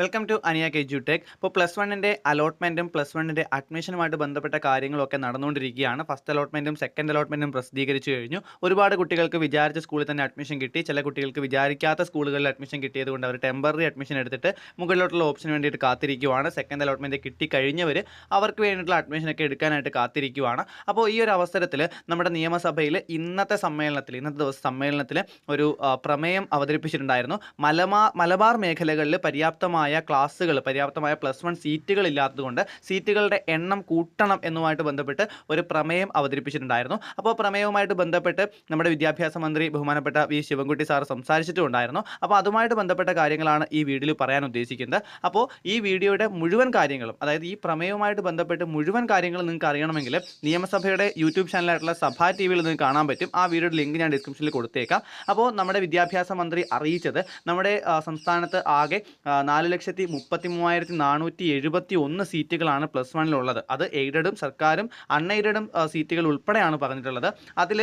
Welcome to Aniya K ജു tech ഇപ്പോൾ plus വണ്ണിന്റെ അലോട്ട്മെന്റും പ്ലസ് വണ്ണിന്റെ അഡ്മിഷനുമായിട്ട് ബന്ധപ്പെട്ട കാര്യങ്ങളൊക്കെ നടന്നുകൊണ്ടിരിക്കുകയാണ്. ഫസ്റ്റ് അലോട്ട്മെന്റും സെക്കൻഡ് അലോട്ട്മെന്റും പ്രസിദ്ധീകരിച്ചു കഴിഞ്ഞു. ഒരുപാട് കുട്ടികൾക്ക് വിചാരിച്ച സ്കൂളിൽ തന്നെ അഡ്മിഷൻ കിട്ടി. ചില കുട്ടികൾക്ക് വിചാരിക്കാത്ത സ്കൂളുകളിൽ അഡ്മിഷൻ കിട്ടിയതുകൊണ്ട് അവർ ടെമ്പററി അഡ്മിഷൻ എടുത്തിട്ട് മുകളിലോട്ടുള്ള ഓപ്ഷന് വേണ്ടിയിട്ട് കാത്തിരിക്കുവാണ്. സെക്കൻഡ് അലോട്ട്മെന്റ് കിട്ടിക്കഴിഞ്ഞവർ അവർക്ക് വേണ്ടിയിട്ടുള്ള അഡ്മിഷനൊക്കെ എടുക്കാനായിട്ട് കാത്തിരിക്കുവാണ്. അപ്പോൾ ഈ ഒരു അവസരത്തിൽ നമ്മുടെ നിയമസഭയിൽ ഇന്നത്തെ സമ്മേളനത്തിൽ ഇന്നത്തെ ദിവസം സമ്മേളനത്തിൽ ഒരു പ്രമേയം അവതരിപ്പിച്ചിട്ടുണ്ടായിരുന്നു. മലബാർ മലബാർ മേഖലകളിൽ പര്യാപ്തമായ ക്ലാസ്സുകൾ പര്യാപ്തമായ പ്ലസ് വൺ സീറ്റുകൾ ഇല്ലാത്തതുകൊണ്ട് സീറ്റുകളുടെ എണ്ണം കൂട്ടണം എന്നുമായിട്ട് ബന്ധപ്പെട്ട് ഒരു പ്രമേയം അവതരിപ്പിച്ചിട്ടുണ്ടായിരുന്നു. അപ്പോൾ പ്രമേയവുമായിട്ട് ബന്ധപ്പെട്ട് നമ്മുടെ വിദ്യാഭ്യാസ മന്ത്രി ബഹുമാനപ്പെട്ട വി ശിവൻകുട്ടി സാർ സംസാരിച്ചിട്ടുണ്ടായിരുന്നു. അപ്പോൾ അതുമായിട്ട് ബന്ധപ്പെട്ട കാര്യങ്ങളാണ് ഈ വീഡിയോയിൽ പറയാൻ ഉദ്ദേശിക്കുന്നത്. അപ്പോൾ ഈ വീഡിയോയുടെ മുഴുവൻ കാര്യങ്ങളും അതായത് ഈ പ്രമേയവുമായിട്ട് ബന്ധപ്പെട്ട് മുഴുവൻ കാര്യങ്ങളും നിങ്ങൾക്ക് അറിയണമെങ്കിൽ നിയമസഭയുടെ യൂട്യൂബ് ചാനലായിട്ടുള്ള സഭാ ടി വിയിൽ നിങ്ങൾക്ക് കാണാൻ പറ്റും. ആ വീഡിയോയുടെ ലിങ്ക് ഞാൻ ഡിസ്ക്രിപ്ഷനിൽ കൊടുത്തേക്കാം. അപ്പോൾ നമ്മുടെ വിദ്യാഭ്യാസ മന്ത്രി അറിയിച്ചത് നമ്മുടെ സംസ്ഥാനത്ത് ആകെ നാല് ലക്ഷത്തി മുപ്പത്തി മൂവായിരത്തി നാനൂറ്റി എഴുപത്തി ഒന്ന് സീറ്റുകളാണ് പ്ലസ് വണ്ണിലുള്ളത്. അത് എയ്ഡഡും സർക്കാരും അൺഎയ്ഡഡും സീറ്റുകൾ ഉൾപ്പെടെയാണ് പറഞ്ഞിട്ടുള്ളത്. അതിൽ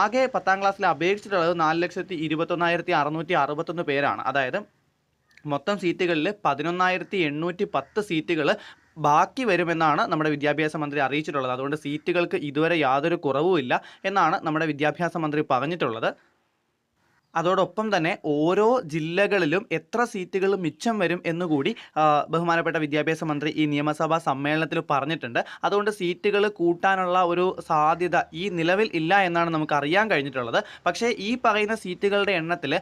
ആകെ പത്താം ക്ലാസ്സിൽ അപേക്ഷിച്ചിട്ടുള്ളത് നാല് ലക്ഷത്തി ഇരുപത്തൊന്നായിരത്തി അറുന്നൂറ്റി അറുപത്തൊന്ന് പേരാണ്. അതായത് മൊത്തം സീറ്റുകളിൽ പതിനൊന്നായിരത്തി എണ്ണൂറ്റി പത്ത് സീറ്റുകൾ ബാക്കി വരുമെന്നാണ് നമ്മുടെ വിദ്യാഭ്യാസ മന്ത്രി അറിയിച്ചിട്ടുള്ളത്. അതുകൊണ്ട് സീറ്റുകൾക്ക് ഇതുവരെ യാതൊരു കുറവുമില്ല എന്നാണ് നമ്മുടെ വിദ്യാഭ്യാസ മന്ത്രി പറഞ്ഞിട്ടുള്ളത്. അതോടൊപ്പം തന്നെ ഓരോ ജില്ലകളിലും എത്ര സീറ്റുകൾ മിച്ചം വരും എന്നുകൂടി ബഹുമാനപ്പെട്ട വിദ്യാഭ്യാസ മന്ത്രി ഈ നിയമസഭാ സമ്മേളനത്തിൽ പറഞ്ഞിട്ടുണ്ട്. അതുകൊണ്ട് സീറ്റുകൾ കൂട്ടാനുള്ള ഒരു സാധ്യത ഈ നിലവിൽ ഇല്ല എന്നാണ് നമുക്ക് അറിയാൻ കഴിഞ്ഞിട്ടുള്ളത്. പക്ഷേ ഈ പറയുന്ന സീറ്റുകളുടെ എണ്ണത്തിൽ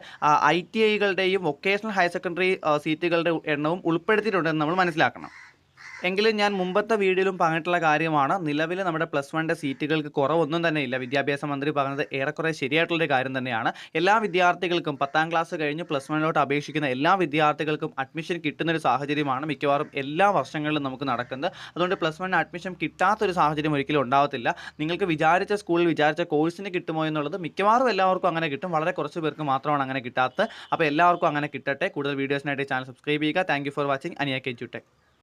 ഐ ടി ഐകളുടെയും വൊക്കേഷണൽ ഹയർ സെക്കൻഡറി സീറ്റുകളുടെ എണ്ണവും ഉൾപ്പെടുത്തിയിട്ടുണ്ടെന്ന് നമ്മൾ മനസ്സിലാക്കണം. എങ്കിലും ഞാൻ മുമ്പത്തെ വീഡിയോയിലും പറഞ്ഞിട്ടുള്ള കാര്യമാണ്. നിലവിൽ നമ്മുടെ പ്ലസ് വണ്ണിന്റെ സീറ്റുകൾക്ക് കുറവൊന്നും തന്നെ ഇല്ല. വിദ്യാഭ്യാസ മന്ത്രി പറഞ്ഞത് ഏറെക്കുറെ ശരിയായിട്ടുള്ളൊരു കാര്യം തന്നെയാണ്. എല്ലാ വിദ്യാർത്ഥികൾക്കും പത്താം ക്ലാസ് കഴിഞ്ഞ് പ്ലസ് വണ്ണിലോട്ട് അപേക്ഷിക്കുന്ന എല്ലാ വിദ്യാർത്ഥികൾക്കും അഡ്മിഷൻ കിട്ടുന്നൊരു സാഹചര്യമാണ് മിക്കവാറും എല്ലാ വർഷങ്ങളിലും നമുക്ക് നടക്കുന്നത്. അതുകൊണ്ട് പ്ലസ് വണ്ണിന് അഡ്മിഷൻ കിട്ടാത്തൊരു സാഹചര്യം ഒരിക്കലും ഉണ്ടാവത്തില്ല. നിങ്ങൾക്ക് വിചാരിച്ച സ്കൂളിൽ വിചാരിച്ച കോഴ്സിന് കിട്ടുമോ എന്നുള്ളത് മിക്കവാറും എല്ലാവർക്കും അങ്ങനെ കിട്ടും. വളരെ കുറച്ച് പേർക്ക് മാത്രമാണ് അങ്ങനെ കിട്ടാത്തത്. അപ്പോൾ എല്ലാവർക്കും അങ്ങനെ കിട്ടട്ടെ. കൂടുതൽ വീഡിയോസിനായിട്ട് ചാനൽ സബ്സ്ക്രൈബ് ചെയ്യുക. Thank for watching Aniya K